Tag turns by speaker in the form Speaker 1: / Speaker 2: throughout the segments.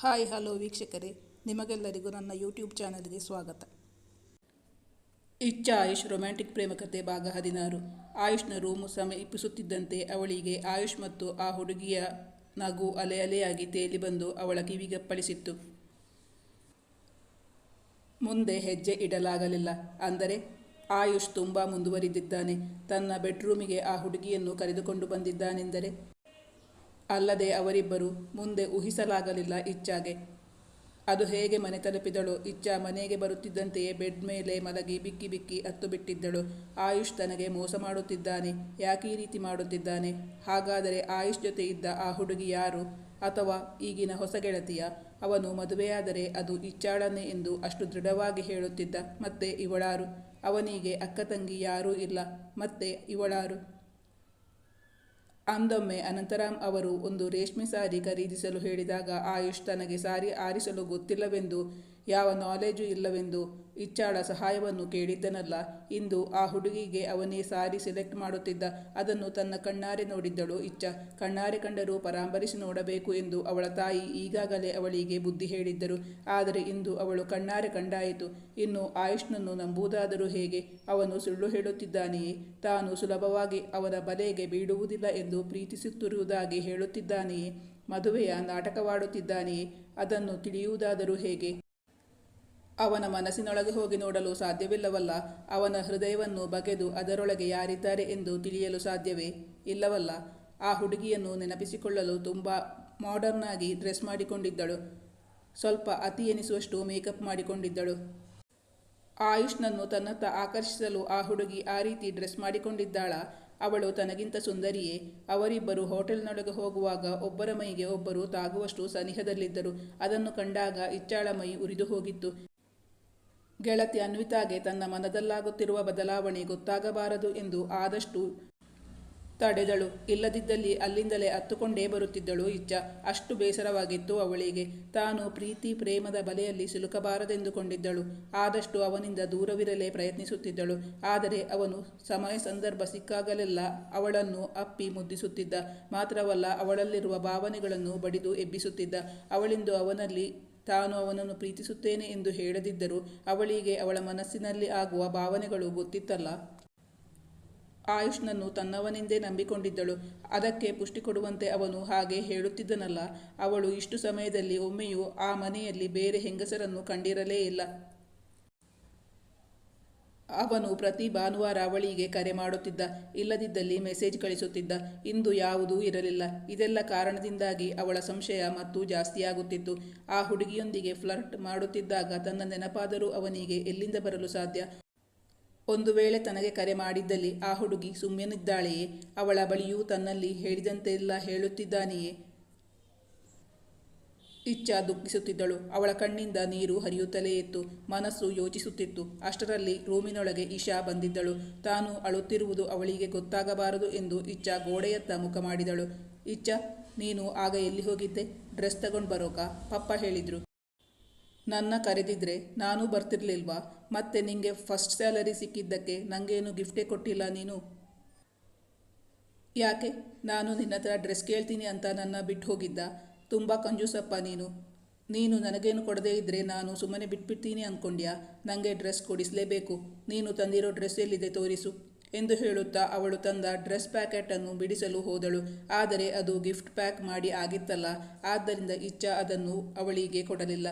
Speaker 1: Hi, hello ವೀಕ್ಷಕರೇ. ನಿಮಗೆಲ್ಲರಿಗೂ ನನ್ನ ಯೂಟ್ಯೂಬ್ ಚಾನಲ್ಗೆ ಸ್ವಾಗತ. ಇಚ್ಛಾ ಆಯುಷ್ ರೊಮ್ಯಾಂಟಿಕ್ ಪ್ರೇಮಕತೆ ಭಾಗ ಹದಿನಾರು. ಆಯುಷ್ನ ರೂಮು ಸಮೀಪಿಸುತ್ತಿದ್ದಂತೆ ಅವಳಿಗೆ ಆಯುಷ್ ಮತ್ತು ಆ ಹುಡುಗಿಯ ನಗು ಅಲೆ ಅಲೆಯಾಗಿ ತೇಲಿ ಬಂದು ಅವಳ ಕಿವಿಗಪ್ಪಳಿಸಿತ್ತು. ಮುಂದೆ ಹೆಜ್ಜೆ ಇಡಲಾಗಲಿಲ್ಲ. ಅಂದರೆ ಆಯುಷ್ ತುಂಬ ಮುಂದುವರಿದಿದ್ದಾನೆ. ತನ್ನ ಬೆಡ್ರೂಮಿಗೆ ಆ ಹುಡುಗಿಯನ್ನು ಕರೆದುಕೊಂಡು ಬಂದಿದ್ದಾನೆಂದರೆ ಅಲ್ಲದೆ ಅವರಿಬ್ಬರು ಮುಂದೆ ಊಹಿಸಲಾಗಲಿಲ್ಲ ಇಚ್ಛಾಗೆ. ಅದು ಹೇಗೆ ಮನೆ ತಲುಪಿದಳು, ಇಚ್ಛಾ ಮನೆಗೆ ಬರುತ್ತಿದ್ದಂತೆಯೇ ಬೆಡ್ ಮೇಲೆ ಮಲಗಿ ಬಿಕ್ಕಿ ಬಿಕ್ಕಿ ಅತ್ತು ಬಿಟ್ಟಿದ್ದಳು. ಆಯುಷ್ ತನಗೆ ಮೋಸ ಮಾಡುತ್ತಿದ್ದಾನೆ, ಯಾಕೆ ಈ ರೀತಿ ಮಾಡುತ್ತಿದ್ದಾನೆ? ಹಾಗಾದರೆ ಆಯುಷ್ ಜೊತೆ ಇದ್ದ ಆ ಹುಡುಗಿ ಯಾರು? ಅಥವಾ ಈಗಿನ ಹೊಸ ಗೆಳತಿಯ? ಅವನು ಮದುವೆಯಾದರೆ ಅದು ಇಚ್ಚಾಳನೆ ಎಂದು ಅಷ್ಟು ದೃಢವಾಗಿ ಹೇಳುತ್ತಿದ್ದ. ಮತ್ತೆ ಇವಳಾರು? ಅವನಿಗೆ ಅಕ್ಕ ತಂಗಿ ಯಾರೂ ಇಲ್ಲ. ಮತ್ತೆ ಇವಳಾರು? ಅಂದೊಮ್ಮೆ ಅನಂತರಾಮ್ ಅವರು ಒಂದು ರೇಷ್ಮೆ ಸಾರಿ ಖರೀದಿಸಲು ಹೇಳಿದಾಗ ಆಯುಷ್ ತನಗೆ ಸಾರಿ ಆರಿಸಲು ಗೊತ್ತಿಲ್ಲವೆಂದು ಯಾವ ನಾಲೆಜು ಇಲ್ಲವೆಂದು ಇಚ್ಚಾಳ ಸಹಾಯವನ್ನು ಕೇಳಿದ್ದನಲ್ಲ. ಇಂದು ಆ ಹುಡುಗಿಗೆ ಅವನೇ ಸಾರಿ ಸೆಲೆಕ್ಟ್ ಮಾಡುತ್ತಿದ್ದ. ಅದನ್ನು ತನ್ನ ಕಣ್ಣಾರೆ ನೋಡಿದ್ದಳು ಇಚ್ಛ. ಕಣ್ಣಾರೆ ಕಂಡರೂ ಪರಾಂಬರಿಸಿ ನೋಡಬೇಕು ಎಂದು ಅವಳ ತಾಯಿ ಈಗಾಗಲೇ ಅವಳಿಗೆ ಬುದ್ಧಿ ಹೇಳಿದ್ದರು. ಆದರೆ ಇಂದು ಅವಳು ಕಣ್ಣಾರೆ ಕಂಡಾಯಿತು. ಇನ್ನು ಆಯುಷ್ನನ್ನು ನಂಬುವುದಾದರೂ ಹೇಗೆ? ಅವನು ಸುಳ್ಳು ಹೇಳುತ್ತಿದ್ದಾನೆಯೇ? ತಾನು ಸುಲಭವಾಗಿ ಅವನ ಬಲೆಗೆ ಬೀಳುವುದಿಲ್ಲ ಎಂದು ಪ್ರೀತಿಸುತ್ತಿರುವುದಾಗಿ ಹೇಳುತ್ತಿದ್ದಾನೆಯೇ? ಮದುವೆಯ ನಾಟಕವಾಡುತ್ತಿದ್ದಾನೆಯೇ? ಅದನ್ನು ತಿಳಿಯುವುದಾದರೂ ಹೇಗೆ? ಅವನ ಮನಸ್ಸಿನೊಳಗೆ ಹೋಗಿ ನೋಡಲು ಸಾಧ್ಯವಿಲ್ಲವಲ್ಲ, ಅವನ ಹೃದಯವನ್ನು ಬಗೆದು ಅದರೊಳಗೆ ಯಾರಿದ್ದಾರೆ ಎಂದು ತಿಳಿಯಲು ಸಾಧ್ಯವೇ? ಇಲ್ಲವಲ್ಲ. ಆ ಹುಡುಗಿಯನ್ನು ನೆನಪಿಸಿಕೊಳ್ಳಲು ತುಂಬ ಮಾಡರ್ನ್ ಆಗಿ ಡ್ರೆಸ್ ಮಾಡಿಕೊಂಡಿದ್ದಳು. ಸ್ವಲ್ಪ ಅತಿ ಎನಿಸುವಷ್ಟು ಮೇಕಪ್ ಮಾಡಿಕೊಂಡಿದ್ದಳು. ಆಯುಷ್ನನ್ನು ತನ್ನತ್ತ ಆಕರ್ಷಿಸಲು ಆ ಹುಡುಗಿ ಆ ರೀತಿ ಡ್ರೆಸ್ ಮಾಡಿಕೊಂಡಿದ್ದಾಳ. ಅವಳು ತನಗಿಂತ ಸುಂದರಿಯೇ. ಅವರಿಬ್ಬರು ಹೋಟೆಲ್ನೊಳಗೆ ಹೋಗುವಾಗ ಒಬ್ಬರ ಮೈಗೆ ಒಬ್ಬರು ತಾಗುವಷ್ಟು ಸನಿಹದಲ್ಲಿದ್ದರು. ಅದನ್ನು ಕಂಡಾಗ ಇಚ್ಚಾಳ ಮೈ ಉರಿದು ಹೋಗಿತ್ತು. ಗೆಳತಿ ಅನ್ವಿತಾಗೆ ತನ್ನ ಮನದಲ್ಲಾಗುತ್ತಿರುವ ಬದಲಾವಣೆ ಗೊತ್ತಾಗಬಾರದು ಎಂದು ಆದಷ್ಟು ತಡೆದಳು. ಇಲ್ಲದಿದ್ದಲ್ಲಿ ಅಲ್ಲಿಂದಲೇ ಹತ್ತುಕೊಂಡೇ ಬರುತ್ತಿದ್ದಳು ಇಚ್ಛ. ಅಷ್ಟು ಬೇಸರವಾಗಿತ್ತು ಅವಳಿಗೆ. ತಾನು ಪ್ರೀತಿ, ಪ್ರೇಮದ ಬಲೆಯಲ್ಲಿ ಸಿಲುಕಬಾರದೆಂದುಕೊಂಡಿದ್ದಳು. ಆದಷ್ಟು ಅವನಿಂದ ದೂರವಿರಲೇ ಪ್ರಯತ್ನಿಸುತ್ತಿದ್ದಳು. ಆದರೆ ಅವನು ಸಮಯ ಸಂದರ್ಭ ಸಿಕ್ಕಾಗಲೆಲ್ಲ ಅವಳನ್ನು ಅಪ್ಪಿ ಮುದ್ದಿಸುತ್ತಿದ್ದ. ಮಾತ್ರವಲ್ಲ ಅವಳಲ್ಲಿರುವ ಭಾವನೆಗಳನ್ನು ಬಡಿದು ಎಬ್ಬಿಸುತ್ತಿದ್ದ. ಅವಳಿಂದು ಅವನಲ್ಲಿ ತಾನು ಅವನನ್ನು ಪ್ರೀತಿಸುತ್ತೇನೆ ಎಂದು ಹೇಳದಿದ್ದರೂ ಅವಳಿಗೆ ಅವಳ ಮನಸ್ಸಿನಲ್ಲಿ ಆಗುವ ಭಾವನೆಗಳು ಗೊತ್ತಿತ್ತಲ್ಲ. ಆಯುಷ್ನನ್ನು ತನ್ನವನೆಂದೇ ನಂಬಿಕೊಂಡಿದ್ದಳು. ಅದಕ್ಕೆ ಪುಷ್ಟಿ ಕೊಡುವಂತೆ ಅವನು ಹಾಗೆ ಹೇಳುತ್ತಿದ್ದನಲ್ಲ. ಅವಳು ಇಷ್ಟು ಸಮಯದಲ್ಲಿ ಒಮ್ಮೆಯೂ ಆ ಮನೆಯಲ್ಲಿ ಬೇರೆ ಹೆಂಗಸರನ್ನು ಕಂಡಿರಲೇ ಇಲ್ಲ. ಅವನು ಪ್ರತಿ ಭಾನುವಾರ ಅವಳಿಗೆ ಕರೆ ಮಾಡುತ್ತಿದ್ದ, ಇಲ್ಲದಿದ್ದಲ್ಲಿ ಮೆಸೇಜ್ ಕಳಿಸುತ್ತಿದ್ದ. ಇಂದು ಯಾವುದೂ ಇರಲಿಲ್ಲ. ಇದೆಲ್ಲ ಕಾರಣದಿಂದಾಗಿ ಅವಳ ಸಂಶಯ ಮತ್ತು ಜಾಸ್ತಿಯಾಗುತ್ತಿತ್ತು. ಆ ಹುಡುಗಿಯೊಂದಿಗೆ ಫ್ಲರ್ಟ್ ಮಾಡುತ್ತಿದ್ದಾಗ ತನ್ನ ನೆನಪಾದರೂ ಅವನಿಗೆ ಎಲ್ಲಿಂದ ಬರಲು ಸಾಧ್ಯ? ಒಂದು ವೇಳೆ ತನಗೆ ಕರೆ ಮಾಡಿದ್ದಲ್ಲಿ ಆ ಹುಡುಗಿ ಸುಮ್ಮನಿದ್ದಾಳೆಯೇ ಅವಳ ಬಳಿಯೂ ತನ್ನಲ್ಲಿ ಹೇಳಿದಂತೆಲ್ಲ ಹೇಳುತ್ತಿದ್ದಾನೆಯೇ? ಇಚ್ಛಾ ದುಃಖಿಸುತ್ತಿದ್ದಳು. ಅವಳ ಕಣ್ಣಿಂದ ನೀರು ಹರಿಯುತ್ತಲೇ ಇತ್ತು. ಮನಸ್ಸು ಯೋಚಿಸುತ್ತಿತ್ತು. ಅಷ್ಟರಲ್ಲಿ ರೂಮಿನೊಳಗೆ ಇಶಾ ಬಂದಿದ್ದಳು. ತಾನು ಅಳುತ್ತಿರುವುದು ಅವಳಿಗೆ ಗೊತ್ತಾಗಬಾರದು ಎಂದು ಇಚ್ಛಾ ಗೋಡೆಯತ್ತ ಮುಖ ಮಾಡಿದಳು. ಇಚ್ಛಾ, ನೀನು ಆಗ ಎಲ್ಲಿ ಹೋಗಿದ್ದೆ? ಡ್ರೆಸ್ ತಗೊಂಡು ಬರೋಕ? ಪಪ್ಪ ಹೇಳಿದ್ರು. ನನ್ನ ಕರೆದಿದ್ರೆ ನಾನು ಬರ್ತಿರ್ಲಿಲ್ವಾ? ಮತ್ತೆ ನಿಂಗೆ ಫಸ್ಟ್ ಸ್ಯಾಲರಿ ಸಿಕ್ಕಿದ್ದಕ್ಕೆ ನಂಗೇನು ಗಿಫ್ಟೇ ಕೊಟ್ಟಿಲ್ಲ ನೀನು? ಯಾಕೆ? ನಾನು ನಿನ್ನ ಹತ್ರ ಡ್ರೆಸ್ ಕೇಳ್ತೀನಿ ಅಂತ ನನ್ನ ಬಿಟ್ಟು ಹೋಗಿದ್ದ. ತುಂಬ ಕಂಜೂಸಪ್ಪ ನೀನು. ನೀನು ನನಗೇನು ಕೊಡದೇ ಇದ್ದರೆ ನಾನು ಸುಮ್ಮನೆ ಬಿಟ್ಬಿಡ್ತೀನಿ ಅಂದ್ಕೊಂಡ್ಯಾ ನನಗೆ ಡ್ರೆಸ್ ಕೊಡಿಸಲೇಬೇಕು. ನೀನು ತಂದಿರೋ ಡ್ರೆಸ್ ಎಲ್ಲಿದೆ ತೋರಿಸು ಎಂದು ಹೇಳುತ್ತಾ ಅವಳು ತಂದ ಡ್ರೆಸ್ ಪ್ಯಾಕೆಟನ್ನು ಬಿಡಿಸಲು ಹೋದಳು. ಆದರೆ ಅದು ಗಿಫ್ಟ್ ಪ್ಯಾಕ್ ಮಾಡಿ ಆಗಿತ್ತಲ್ಲ, ಆದ್ದರಿಂದ ಇಚ್ಛಾ ಅದನ್ನು ಅವಳಿಗೆ ಕೊಡಲಿಲ್ಲ.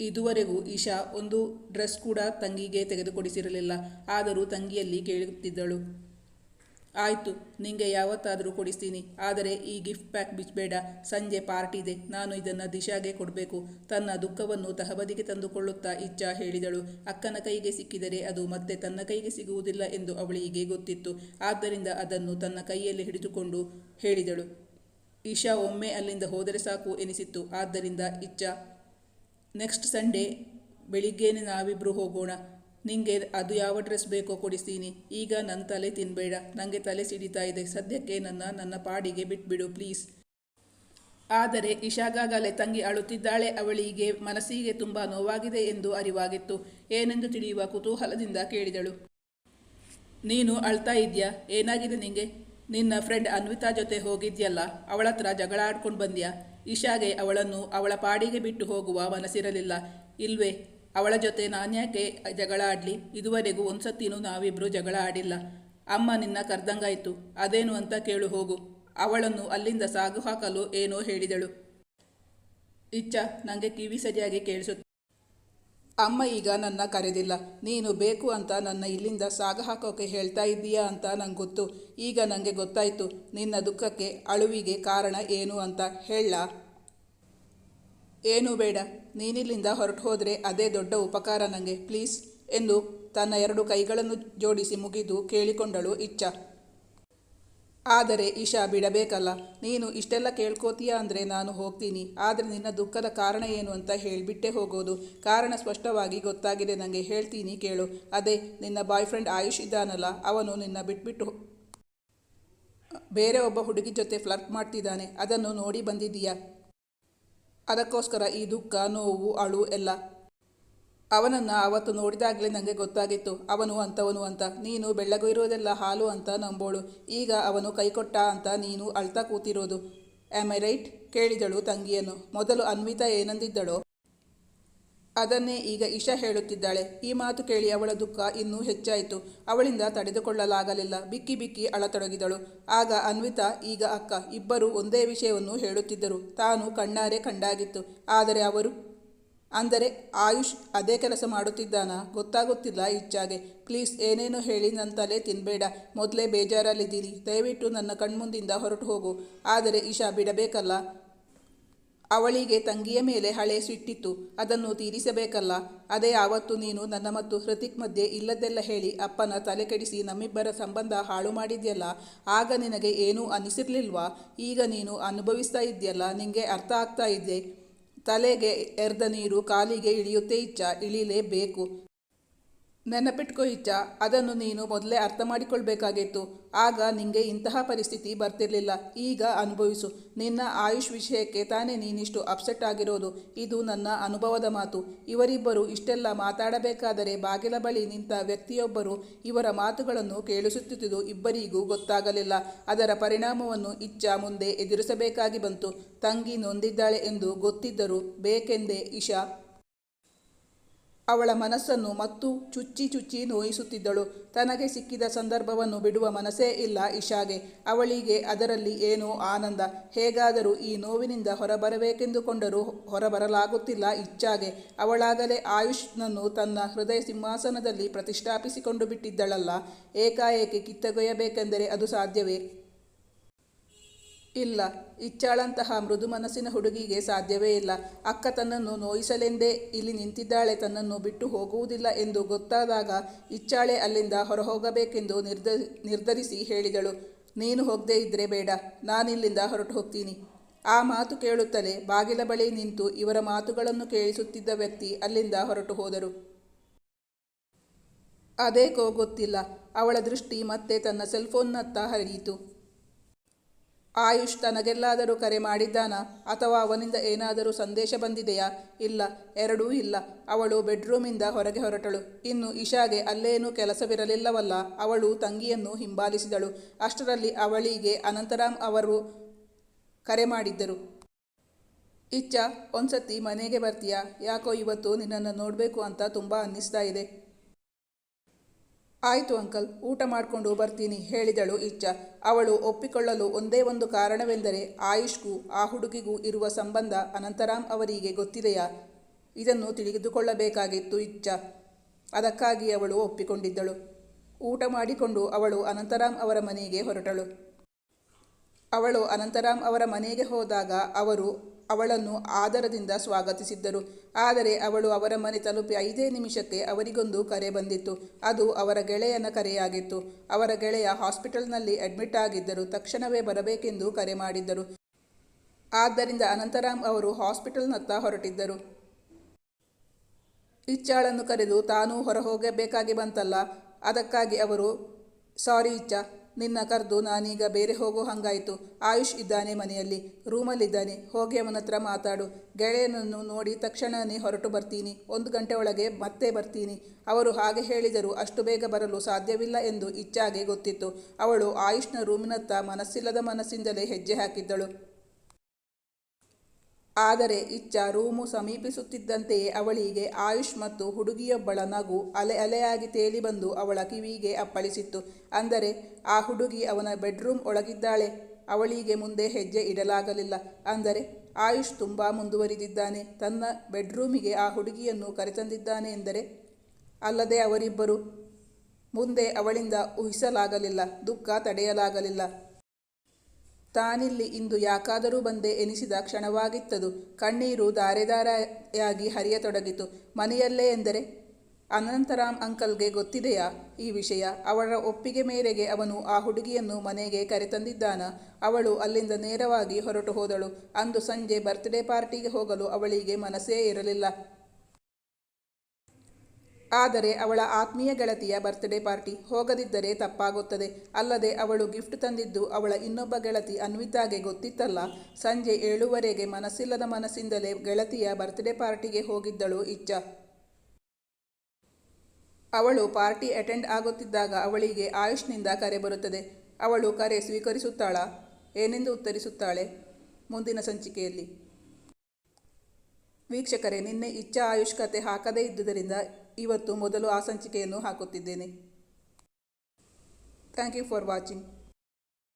Speaker 1: ಇದುವರೆಗೂ ಈಶಾ ಒಂದು ಡ್ರೆಸ್ ಕೂಡ ತಂಗಿಗೆ ತೆಗೆದುಕೊಡಿಸಿರಲಿಲ್ಲ. ಆದರೂ ತಂಗಿಯಲ್ಲಿ ಕೇಳುತ್ತಿದ್ದಳು. ಆಯಿತು, ನಿಂಗೆ ಯಾವತ್ತಾದರೂ ಕೊಡಿಸ್ತೀನಿ. ಆದರೆ ಈ ಗಿಫ್ಟ್ ಪ್ಯಾಕ್ ಬಿಚ್ಚಬೇಡ ಸಂಜೆ ಪಾರ್ಟಿ ಇದೆ. ನಾನು ಇದನ್ನು ದಿಶಾಗೆ ಕೊಡಬೇಕು. ತನ್ನ ದುಃಖವನ್ನು ತಹಬದಿಗೆ ತಂದುಕೊಳ್ಳುತ್ತಾ ಇಚ್ಛಾ ಹೇಳಿದಳು. ಅಕ್ಕನ ಕೈಗೆ ಸಿಕ್ಕಿದರೆ ಅದು ಮತ್ತೆ ತನ್ನ ಕೈಗೆ ಸಿಗುವುದಿಲ್ಲ ಎಂದು ಅವಳಿಗೆ ಗೊತ್ತಿತ್ತು. ಆದ್ದರಿಂದ ಅದನ್ನು ತನ್ನ ಕೈಯಲ್ಲಿ ಹಿಡಿದುಕೊಂಡು ಹೇಳಿದಳು. ಈಶಾ ಒಮ್ಮೆ ಅಲ್ಲಿಂದ ಹೋದರೆ ಸಾಕು ಎನಿಸಿತ್ತು. ಆದ್ದರಿಂದ ಇಚ್ಛಾ ನೆಕ್ಸ್ಟ್ ಸಂಡೇ ಬೆಳಿಗ್ಗೆನೆ ನಾವಿಬ್ಬರು ಹೋಗೋಣ. ನಿಂಗೆ ಅದು ಯಾವ ಡ್ರೆಸ್ ಬೇಕೋ ಕೊಡಿಸ್ತೀನಿ. ಈಗ ನನ್ನ ತಲೆ ತಿನ್ಬೇಡ. ನನಗೆ ತಲೆ ಸಿಡಿತಾ ಇದೆ. ಸದ್ಯಕ್ಕೆ ನನ್ನ ನನ್ನ ಪಾಡಿಗೆ ಬಿಟ್ಬಿಡು ಪ್ಲೀಸ್. ಆದರೆ ಇಶಾಗಾಗಲೇ ತಂಗಿ ಅಳುತ್ತಿದ್ದಾಳೆ. ಅವಳಿಗೆ ಮನಸ್ಸಿಗೆ ತುಂಬ ನೋವಾಗಿದೆ ಎಂದು ಅರಿವಾಗಿತ್ತು. ಏನೆಂದು ತಿಳಿಯುವ ಕುತೂಹಲದಿಂದ ಕೇಳಿದಳು. ನೀನು ಅಳ್ತಾ ಇದೆಯಾ? ಏನಾಗಿದೆ ನಿಂಗೆ? ನಿನ್ನ ಫ್ರೆಂಡ್ ಅನ್ವಿತಾ ಜೊತೆ ಹೋಗಿದ್ಯಲ್ಲ? ಅವಳ ಹತ್ರ ಜಗಳ ಆಡ್ಕೊಂಡು ಬಂದ್ಯಾ? ಇಶಾಗೆ ಅವಳನ್ನು ಅವಳ ಪಾಡಿಗೆ ಬಿಟ್ಟು ಹೋಗುವ ಮನಸ್ಸಿರಲಿಲ್ಲ. ಇಲ್ವೇ? ಅವಳ ಜೊತೆ ನಾನ್ಯಾಕೆ ಜಗಳ ಆಡಲಿ ಇದುವರೆಗೂ ಒಂದ್ಸತ್ತಿನೂ ನಾವಿಬ್ಬರು ಜಗಳ ಆಡಿಲ್ಲ ಅಮ್ಮ ನಿನ್ನ ಕರ್ದಂಗಾಯ್ತು. ಅದೇನು ಅಂತ ಕೇಳು, ಹೋಗು. ಅವಳನ್ನು ಅಲ್ಲಿಂದ ಸಾಗು ಹಾಕಲು ಏನೋ ಹೇಳಿದಳು. ಇಚ್ಚ ನನಗೆ ಕಿವಿ ಸರಿಯಾಗಿ ಕೇಳಿಸುತ್ತೆ ಅಮ್ಮ ಈಗ ನನ್ನ ಕರೆದಿಲ್ಲ. ನೀನು ಬೇಕು ಅಂತ ನನ್ನ ಇಲ್ಲಿಂದ ಸಾಗ ಹಾಕೋಕೆ ಹೇಳ್ತಾ ಇದ್ದೀಯಾ ಅಂತ ನಂಗೆ ಗೊತ್ತು. ಈಗ ನನಗೆ ಗೊತ್ತಾಯಿತು. ನಿನ್ನ ದುಃಖಕ್ಕೆ ಅಳುವಿಗೆ ಕಾರಣ ಏನು ಅಂತ ಹೇಳ. ಏನೂ ಬೇಡ, ನೀನಿಲ್ಲಿಂದ ಹೊರಟು ಹೋದರೆ ಅದೇ ದೊಡ್ಡ ಉಪಕಾರ ನನಗೆ ಪ್ಲೀಸ್, ಎಂದು ತನ್ನ ಎರಡು ಕೈಗಳನ್ನು ಜೋಡಿಸಿ ಮುಗಿದು ಕೇಳಿಕೊಂಡಳು ಇಚ್ಛ. ಆದರೆ ಇಶಾ ಬಿಡಬೇಕಲ್ಲ, ನೀನು ಇಷ್ಟೆಲ್ಲ ಕೇಳ್ಕೋತೀಯ ಅಂದರೆ ನಾನು ಹೋಗ್ತೀನಿ, ಆದರೆ ನಿನ್ನ ದುಃಖದ ಕಾರಣ ಏನು ಅಂತ ಹೇಳಿಬಿಟ್ಟೆ ಹೋಗೋದು, ಕಾರಣ ಸ್ಪಷ್ಟವಾಗಿ ಗೊತ್ತಾಗಿದೆ ನನಗೆ ಹೇಳ್ತೀನಿ ಕೇಳು, ಅದೇ ನಿನ್ನ ಬಾಯ್ ಫ್ರೆಂಡ್ ಆಯುಷ್ ಇದ್ದಾನಲ್ಲ, ಅವನು ನಿನ್ನ ಬಿಟ್ಬಿಟ್ಟು ಬೇರೆ ಒಬ್ಬ ಹುಡುಗಿ ಜೊತೆ ಫ್ಲರ್ಟ್ ಮಾಡ್ತಿದ್ದಾನೆ, ಅದನ್ನು ನೋಡಿ ಬಂದಿದ್ದೀಯಾ? ಅದಕ್ಕೋಸ್ಕರ ಈ ದುಃಖ, ನೋವು, ಅಳು ಎಲ್ಲ ಅವನನ್ನು ಅವತ್ತು ನೋಡಿದಾಗಲೇ ನನಗೆ ಗೊತ್ತಾಗಿತ್ತು. ಅವನು ಅಂತವನು ಅಂತ. ನೀನು ಬೆಳ್ಳಗು ಇರೋದೆಲ್ಲ ಹಾಲು ಅಂತ ನಂಬೋಳು. ಈಗ ಅವನು ಕೈಕೊಟ್ಟ ಅಂತ ನೀನು ಅಳ್ತಾ ಕೂತಿರೋದು. ಐ ರೈಟ್ ಕೇಳಿದಳು ತಂಗಿಯನ್ನು. ಮೊದಲು ಅನ್ವಿತಾ ಏನಂದಿದ್ದಳೋ ಅದನ್ನೇ ಈಗ ಇಶಾ ಹೇಳುತ್ತಿದ್ದಾಳೆ. ಈ ಮಾತು ಕೇಳಿ ಅವಳ ದುಃಖ ಇನ್ನೂ ಹೆಚ್ಚಾಯಿತು. ಅವಳಿಂದ ತಡೆದುಕೊಳ್ಳಲಾಗಲಿಲ್ಲ. ಬಿಕ್ಕಿ ಬಿಕ್ಕಿ ಅಳತೊಡಗಿದಳು. ಆಗ ಅನ್ವಿತಾ, ಈಗ ಅಕ್ಕ, ಇಬ್ಬರು ಒಂದೇ ವಿಷಯವನ್ನು ಹೇಳುತ್ತಿದ್ದರು. ತಾನು ಕಣ್ಣಾರೆ ಕಂಡಾಗಿತ್ತು. ಆದರೆ ಅವರು? ಅಂದರೆ ಆಯುಷ್ ಅದೇ ಕೆಲಸ ಮಾಡುತ್ತಿದ್ದಾನಾ? ಗೊತ್ತಾಗುತ್ತಿಲ್ಲ ಇಚ್ಛಾಗೆ. ಪ್ಲೀಸ್ ಏನೇನು ಹೇಳಿ ನನ್ನ ತಲೆ ತಿನ್ಬೇಡ. ಮೊದಲೇ ಬೇಜಾರಲ್ಲಿದ್ದೀನಿ. ದಯವಿಟ್ಟು ನನ್ನ ಕಣ್ಮುಂದಿಂದ ಹೊರಟು ಹೋಗು. ಆದರೆ ಇಶಾ ಬಿಡಬೇಕಲ್ಲ? ಅವಳಿಗೆ ತಂಗಿಯ ಮೇಲೆ ಹಳೆ ಸಿಟ್ಟಿತ್ತು, ಅದನ್ನು ತೀರಿಸಬೇಕಲ್ಲ, ಅದೇ ಆವತ್ತು ನೀನು ನನ್ನ ಮತ್ತು ಹೃತಿಕ್ ಮಧ್ಯೆ ಇಲ್ಲದೆಲ್ಲ ಹೇಳಿ ಅಪ್ಪನ ತಲೆ ಕೆಡಿಸಿ ನಮ್ಮಿಬ್ಬರ ಸಂಬಂಧ ಹಾಳು ಮಾಡಿದ್ಯಲ್ಲ, ಆಗ ನಿನಗೆ ಏನೂ ಅನಿಸಿರ್ಲಿಲ್ವಾ? ಈಗ ನೀನು ಅನುಭವಿಸ್ತಾ ಇದೆಯಲ್ಲ, ನಿಂಗೆ ಅರ್ಥ ಆಗ್ತಾ ಇದೆ. ತಲೆಗೆ ಎರ್ದ ನೀರು, ಕಾಲಿಗೆ ಇಳಿಯುತ್ತೆ ಇಚ್ಛ, ಇಳಿಲೇಬೇಕು. ನೆನಪಿಟ್ಕೋ ಇಚ್ಛ, ಅದನ್ನು ನೀನು ಮೊದಲೇ ಅರ್ಥ ಮಾಡಿಕೊಳ್ಬೇಕಾಗಿತ್ತು. ಆಗ ನಿಂಗೆ ಇಂತಹ ಪರಿಸ್ಥಿತಿ ಬರ್ತಿರಲಿಲ್ಲ. ಈಗ ಅನುಭವಿಸು. ನಿನ್ನ ಆಯುಷ್ ವಿಷಯಕ್ಕೆ ತಾನೇ ನೀನಿಷ್ಟು ಅಪ್ಸೆಟ್ ಆಗಿರೋದು. ಇದು ನನ್ನ ಅನುಭವದ ಮಾತು. ಇವರಿಬ್ಬರು ಇಷ್ಟೆಲ್ಲ ಮಾತಾಡಬೇಕಾದರೆ ಬಾಗಿಲ ಬಳಿ ನಿಂತ ವ್ಯಕ್ತಿಯೊಬ್ಬರು ಇವರ ಮಾತುಗಳನ್ನು ಕೇಳಿಸುತ್ತಿದ್ದುದು ಇಬ್ಬರಿಗೂ ಗೊತ್ತಾಗಲಿಲ್ಲ. ಅದರ ಪರಿಣಾಮವನ್ನು ಇಚ್ಛ ಮುಂದೆ ಎದುರಿಸಬೇಕಾಗಿ ಬಂತು. ತಂಗಿ ನೊಂದಿದ್ದಾಳೆ ಎಂದು ಗೊತ್ತಿದ್ದರೂ ಬೇಕೆಂದೇ ಇಶಾ ಅವಳ ಮನಸ್ಸನ್ನು ಮತ್ತು ಚುಚ್ಚಿ ಚುಚ್ಚಿ ನೋಯಿಸುತ್ತಿದ್ದಳು. ತನಗೆ ಸಿಕ್ಕಿದ ಸಂದರ್ಭವನ್ನು ಬಿಡುವ ಮನಸ್ಸೇ ಇಲ್ಲ ಇಶಾಗೆ. ಅವಳಿಗೆ ಅದರಲ್ಲಿ ಏನೋ ಆನಂದ. ಹೇಗಾದರೂ ಈ ನೋವಿನಿಂದ ಹೊರಬರಬೇಕೆಂದುಕೊಂಡರೂ ಹೊರಬರಲಾಗುತ್ತಿಲ್ಲ ಇಚ್ಛಾಗೆ. ಅವಳಾಗಲೇ ಆಯುಷ್ನನ್ನು ತನ್ನ ಹೃದಯ ಸಿಂಹಾಸನದಲ್ಲಿ ಪ್ರತಿಷ್ಠಾಪಿಸಿಕೊಂಡು ಬಿಟ್ಟಿದ್ದಳಲ್ಲ. ಏಕಾಏಕಿ ಕಿತ್ತಗೊಯ್ಯಬೇಕೆಂದರೆ ಅದು ಸಾಧ್ಯವೇ? ಇಲ್ಲ. ಇಚ್ಚಾಳಂತಹ ಮೃದು ಮನಸ್ಸಿನ ಹುಡುಗಿಗೆ ಸಾಧ್ಯವೇ ಇಲ್ಲ. ಅಕ್ಕ ತನ್ನನ್ನು ನೋಯಿಸಲೆಂದೇ ಇಲ್ಲಿ ನಿಂತಿದ್ದಾಳೆ. ತನ್ನನ್ನು ಬಿಟ್ಟು ಹೋಗುವುದಿಲ್ಲ ಎಂದು ಗೊತ್ತಾದಾಗ ಇಚ್ಚಾಳೆ ಅಲ್ಲಿಂದ ಹೊರಹೋಗಬೇಕೆಂದು ನಿರ್ಧ ನಿರ್ಧರಿಸಿ ಹೇಳಿದಳು. ನೀನು ಹೋಗದೇ ಇದ್ರೆ ಬೇಡ. ನಾನಿಲ್ಲಿಂದ ಹೊರಟು ಹೋಗ್ತೀನಿ. ಆ ಮಾತು ಕೇಳುತ್ತಲೇ ಬಾಗಿಲ ಬಳಿ ನಿಂತು ಇವರ ಮಾತುಗಳನ್ನು ಕೇಳಿಸುತ್ತಿದ್ದ ವ್ಯಕ್ತಿ ಅಲ್ಲಿಂದ ಹೊರಟು ಹೋದರು. ಅದೇಕೋ ಗೊತ್ತಿಲ್ಲ. ಅವಳ ದೃಷ್ಟಿ ಮತ್ತೆ ತನ್ನ ಸೆಲ್ಫೋನ್ನತ್ತ ಹರಿಯಿತು. ಆಯುಷ್ ತನಗೆಲ್ಲಾದರೂ ಕರೆ ಮಾಡಿದ್ದಾನಾ? ಅಥವಾ ಅವನಿಂದ ಏನಾದರೂ ಸಂದೇಶ ಬಂದಿದೆಯಾ? ಇಲ್ಲ, ಎರಡೂ ಇಲ್ಲ. ಅವಳು ಬೆಡ್ರೂಮಿಂದ ಹೊರಗೆ ಹೊರಟಳು. ಇನ್ನು ಇಶಾಗೆ ಅಲ್ಲೇನೂ ಕೆಲಸವಿರಲಿಲ್ಲವಲ್ಲ. ಅವಳು ತಂಗಿಯನ್ನು ಹಿಂಬಾಲಿಸಿದಳು. ಅಷ್ಟರಲ್ಲಿ ಅವಳಿಗೆ ಅನಂತರಾಮ್ ಅವರು ಕರೆ ಮಾಡಿದ್ದರು. ಇಚ್ಚ ಒಂದ್ಸತಿ ಮನೆಗೆ ಬರ್ತೀಯಾ? ಯಾಕೋ ಇವತ್ತು ನಿನ್ನನ್ನು ನೋಡಬೇಕು ಅಂತ ತುಂಬ ಅನ್ನಿಸ್ತಾ ಇದೆ. ಆಯಿತು ಅಂಕಲ್, ಊಟ ಮಾಡಿಕೊಂಡು ಬರ್ತೀನಿ, ಹೇಳಿದಳು ಇಚ್ಛ ಅವಳು ಒಪ್ಪಿಕೊಳ್ಳಲು ಒಂದೇ ಒಂದು ಕಾರಣವೆಂದರೆ ಆಯುಷ್ಗೂ, ಆ ಹುಡುಗಿಗೂ ಇರುವ ಸಂಬಂಧ ಅನಂತರಾಮ್ ಅವರಿಗೆ ಗೊತ್ತಿದೆಯಾ? ಇದನ್ನು ತಿಳಿದುಕೊಳ್ಳಬೇಕಾಗಿತ್ತು ಇಚ್ಛ ಅದಕ್ಕಾಗಿ ಅವಳು ಒಪ್ಪಿಕೊಂಡಿದ್ದಳು. ಊಟ ಮಾಡಿಕೊಂಡು ಅವಳು ಅನಂತರಾಮ್ ಅವರ ಮನೆಗೆ ಹೊರಟಳು. ಅವಳು ಅನಂತರಾಮ್ ಅವರ ಮನೆಗೆ ಹೋದಾಗ ಅವರು ಅವಳನ್ನು ಆದರದಿಂದ ಸ್ವಾಗತಿಸಿದ್ದರು. ಆದರೆ ಅವಳು ಅವರ ಮನೆ ತಲುಪಿ ಐದೇ ನಿಮಿಷಕ್ಕೆ ಅವರಿಗೊಂದು ಕರೆ ಬಂದಿತ್ತು. ಅದು ಅವರ ಗೆಳೆಯನ ಕರೆಯಾಗಿತ್ತು. ಅವರ ಗೆಳೆಯ ಹಾಸ್ಪಿಟಲ್ನಲ್ಲಿ ಅಡ್ಮಿಟ್ ಆಗಿದ್ದರು ತಕ್ಷಣವೇ ಬರಬೇಕೆಂದು ಕರೆ ಮಾಡಿದ್ದರು. ಆದ್ದರಿಂದ ಅನಂತರಾಮ್ ಅವರು ಹಾಸ್ಪಿಟಲ್ನತ್ತ ಹೊರಟಿದ್ದರು. ಇಚ್ಛಾಳನ್ನು ಕರೆದು ತಾನೂ ಹೊರಹೋಗಬೇಕಾಗಿ ಬಂತಲ್ಲ. ಅದಕ್ಕಾಗಿ ಅವರು, ಸಾರಿ ಇಚ್ಚ ನಿನ್ನ ಕರೆದು ನಾನೀಗ ಬೇರೆ ಹೋಗೋ ಹಂಗಾಯಿತು. ಆಯುಷ್ ಇದ್ದಾನೆ ಮನೆಯಲ್ಲಿ. ರೂಮಲ್ಲಿದ್ದಾನೆ. ಹೋಗಿ ಅವನ ಹತ್ರ ಮಾತಾಡು. ಗೆಳೆಯನನ್ನು ನೋಡಿ ತಕ್ಷಣನೇ ಹೊರಟು ಬರ್ತೀನಿ. ಒಂದು ಗಂಟೆ ಒಳಗೆ ಮತ್ತೆ ಬರ್ತೀನಿ. ಅವರು ಹಾಗೆ ಹೇಳಿದರು ಅಷ್ಟು ಬೇಗ ಬರಲು ಸಾಧ್ಯವಿಲ್ಲ ಎಂದು ಇಚ್ಛಾಗೆ ಗೊತ್ತಿತ್ತು. ಅವಳು ಆಯುಷ್ನ ರೂಮಿನತ್ತ ಮನಸ್ಸಿಲ್ಲದ ಮನಸ್ಸಿಂದಲೇ ಹೆಜ್ಜೆ ಹಾಕಿದ್ದಳು. ಆದರೆ ಇಚ್ಚ ರೂಮು ಸಮೀಪಿಸುತ್ತಿದ್ದಂತೆಯೇ ಅವಳಿಗೆ ಆಯುಷ್ ಮತ್ತು ಹುಡುಗಿಯೊಬ್ಬಳ ನಗು ಅಲೆ ಅಲೆಯಾಗಿ ತೇಲಿಬಂದು ಅವಳ ಕಿವಿಗೆ ಅಪ್ಪಳಿಸಿತ್ತು. ಅಂದರೆ, ಆ ಹುಡುಗಿ ಅವನ ಬೆಡ್ರೂಮ್ ಒಳಗಿದ್ದಾಳೆ. ಅವಳಿಗೆ ಮುಂದೆ ಹೆಜ್ಜೆ ಇಡಲಾಗಲಿಲ್ಲ. ಅಂದರೆ, ಆಯುಷ್ ತುಂಬ ಮುಂದುವರಿದಿದ್ದಾನೆ. ತನ್ನ ಬೆಡ್ರೂಮಿಗೆ ಆ ಹುಡುಗಿಯನ್ನು ಕರೆತಂದಿದ್ದಾನೆ ಎಂದರೆ, ಅಲ್ಲದೆ ಅವರಿಬ್ಬರು ಮುಂದೆ ಅವಳಿಂದ ಊಹಿಸಲಾಗಲಿಲ್ಲ, ದುಃಖ ತಡೆಯಲಾಗಲಿಲ್ಲ. ತಾನಿಲ್ಲಿ ಇಂದು ಯಾಕಾದರೂ ಬಂದೆ ಎನಿಸಿದ ಕ್ಷಣವಾಗಿತ್ತದು. ಕಣ್ಣೀರು ಧಾರೆಧಾರೆಯಾಗಿ ಹರಿಯತೊಡಗಿತು. ಮನೆಯಲ್ಲೇ ಎಂದರೆ? ಅನಂತರಾಮ್ ಅಂಕಲ್ಗೆ ಗೊತ್ತಿದೆಯಾ ಈ ವಿಷಯ? ಅವಳ ಒಪ್ಪಿಗೆ ಮೇರೆಗೆ ಅವನು ಆ ಹುಡುಗಿಯನ್ನು ಮನೆಗೆ ಕರೆತಂದಿದ್ದಾನ. ಅವಳು ಅಲ್ಲಿಂದ ನೇರವಾಗಿ ಹೊರಟು ಹೋದಳು. ಅಂದು ಸಂಜೆ ಬರ್ತ್ಡೇ ಪಾರ್ಟಿಗೆ ಹೋಗಲು ಅವಳಿಗೆ ಮನಸ್ಸೇ ಇರಲಿಲ್ಲ. ಆದರೆ ಅವಳ ಆತ್ಮೀಯ ಗೆಳತಿಯ ಬರ್ತ್ಡೇ ಪಾರ್ಟಿ ಹೋಗದಿದ್ದರೆ ತಪ್ಪಾಗುತ್ತದೆ. ಅಲ್ಲದೆ ಅವಳು ಗಿಫ್ಟ್ ತಂದಿದ್ದು ಅವಳ ಇನ್ನೊಬ್ಬ ಗೆಳತಿ ಅನ್ವಿತಾಗೆ ಗೊತ್ತಿತ್ತಲ್ಲ. ಸಂಜೆ ಏಳುವರೆಗೆ ಮನಸ್ಸಿಲ್ಲದ ಮನಸ್ಸಿಂದಲೇ ಗೆಳತಿಯ ಬರ್ತ್ಡೇ ಪಾರ್ಟಿಗೆ ಹೋಗಿದ್ದಳು ಇಚ್ಛ. ಅವಳು ಪಾರ್ಟಿ ಅಟೆಂಡ್ ಆಗುತ್ತಿದ್ದಾಗ ಅವಳಿಗೆ ಆಯುಷ್ನಿಂದ ಕರೆ ಬರುತ್ತದೆ. ಅವಳು ಕರೆ ಸ್ವೀಕರಿಸುತ್ತಾಳ? ಏನೆಂದು ಉತ್ತರಿಸುತ್ತಾಳೆ? ಮುಂದಿನ ಸಂಚಿಕೆಯಲ್ಲಿ. ವೀಕ್ಷಕರೇ, ನಿನ್ನೆ ಇಚ್ಛಾ ಆಯುಷ್ ಕತೆ ಹಾಕದೇ ಇದ್ದುದರಿಂದ ಇವತ್ತು ಮೊದಲು ಆ ಸಂಚಿಕೆಯನ್ನು ಹಾಕುತ್ತಿದ್ದೇನೆ. Thank you for watching